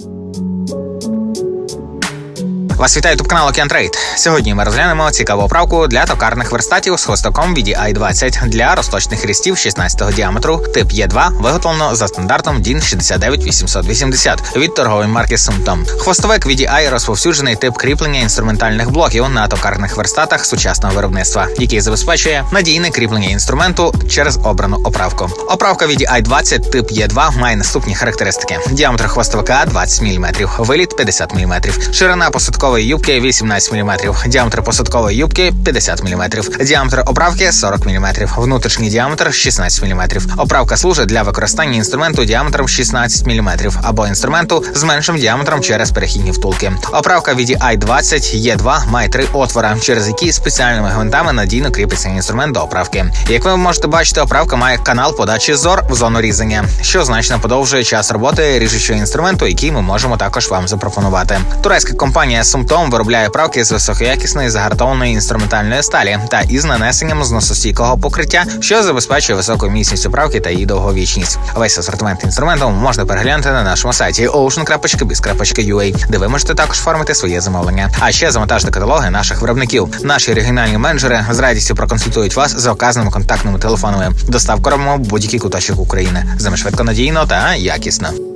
Thank you. Вас вітає тут канал Океантрейд. Сьогодні ми розглянемо цікаву оправку для токарних верстатів з хвостоком VDI 20 для розточних хрестів 16-го діаметру, тип Е2, виготовлено за стандартом DIN 69880 від торгової марки Sumtom. Хвостовик VDI розповсюджений тип кріплення інструментальних блоків на токарних верстатах сучасного виробництва, який забезпечує надійне кріплення інструменту через обрану оправку. Оправка VDI 20 тип Е2 має наступні характеристики: діаметр хвостовика 20 мм, виліт 50 мм, ширина посадкової юбки 18 мм, діаметр посадкової юбки 50 мм, діаметр оправки 40 мм, внутрішній діаметр 16 мм. Оправка служить для використання інструменту діаметром 16 мм або інструменту з меншим діаметром через перехідні втулки. Оправка VDI 20 Е2 має три отвора, через які спеціальними гвинтами надійно кріпиться інструмент до оправки. Як ви можете бачити, оправка має канал подачі зор в зону різання, що значно подовжує час роботи ріжучого інструменту, який ми можемо також вам запропонувати. Турецька компанія Sumtom виробляє правки з високоякісної загартованої інструментальної сталі та із нанесенням зносостійкого покриття, що забезпечує високу міцність оправки та її довговічність. Весь асортимент інструменту можна переглянути на нашому сайті ocean.biz.ua, де ви можете також оформити своє замовлення. А ще завантажити каталоги наших виробників. Наші регіональні менеджери з радістю проконсультують вас за оказаними контактними телефонами. Доставку робимо будь-який куточок України. З ними швидко надійно та якісно.